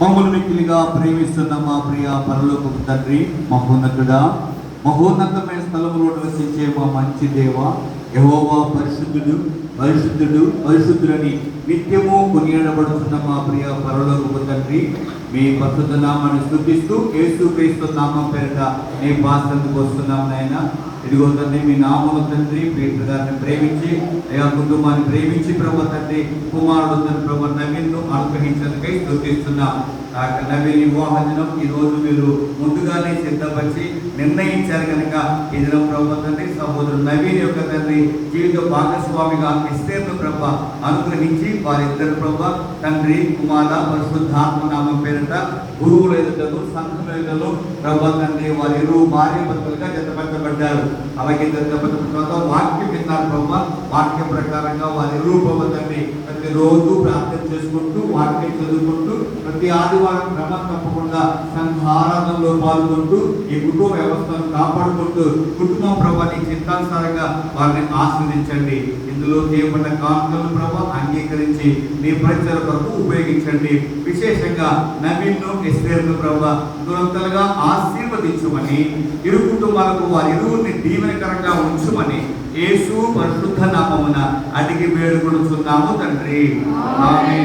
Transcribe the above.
మమ్మల్ని మిక్కిలిగా ప్రేమిస్తున్న మా ప్రియ పరలోకపు తండ్రి మహోన్నతుడా. మహోన్నతమైన స్థలంలో నివసించే మా మంచి దేవ యహోవా పరిశుద్ధుడు పరిశుద్ధుడు పరిశుద్ధులని నిత్యము కొనియాడబడుతున్న మా ప్రియ పరలోకపు తండ్రి మీ పరిశుద్ధ నామాన్ని స్థుతిస్తూ యేసు క్రీస్తు నామం పేరిట మీ పాత్రకు వస్తున్నాం నాయన. ఇదిగో తండ్రి మీ నామము తండ్రి పీటర్ గారిని ప్రేమించి అయా కుటుంబాన్ని ప్రేమించి ప్రభు తండ్రి కుమారుడు తండ్రి ప్రభు నవీన్ను అనుగ్రహించడానికై స్థుతిస్తున్నాం. ఆ నవీన్ వివాహ దినం ఈ రోజు మీరు ముందుగానే సిద్ధపరిచి నిర్ణయించారు కనుక ఈ దినం ప్రభు తండ్రి సహోదరుడు నవీన్ యొక్క తండ్రి జీవిత భాగస్వామిగా ఇస్తేర్ను ప్రభ అనుగ్రహించి వారిద్దరు ప్రభ తండ్రి కుమార పరిశుద్ధాత్మ నామం పేరిట గురువుల ఎదుటను సంఘం ఎదుటను ప్రభ తండ్రి వారి ఇరువు భార్య భర్తలుగా జతపరచబడ్డారు. అలాగే జతపరచబడిన తర్వాత వాక్యం విన్నారు ప్రభ. వాక్య ప్రకారంగా వారి ఇరువు ప్రభ తండ్రి ప్రతిరోజు ప్రార్థన చేసుకుంటూ వాక్యం చదువుకుంటూ ప్రతి ఆదివారం క్రమం తప్పకుండా సంఘ ఆరాధనలో పాల్గొంటూ ఈ కుటుంబ వ్యవస్థను కాపాడుకుంటూ కుటుంబం ప్రభా చిత్తానుసారంగా వారిని ఆస్వాదించండి. ఇందులో చేయబడిన కానుకలను ప్రభా అంగీకరించి మీ పరిచయ కొరకు ఉపయోగించండి. విశేషంగా నవీన్ను ఎస్టేర్ను ప్రభా దురంతలుగా ఆశీర్వదించమని ఇరు కుటుంబాలకు వారి ఇరువురిని దీవెనకరంగా ఉంచుమని యేసు పరిశుద్ధ నామమున అడిగి వేడుకొనుచున్నాము తండ్రి. ఆమె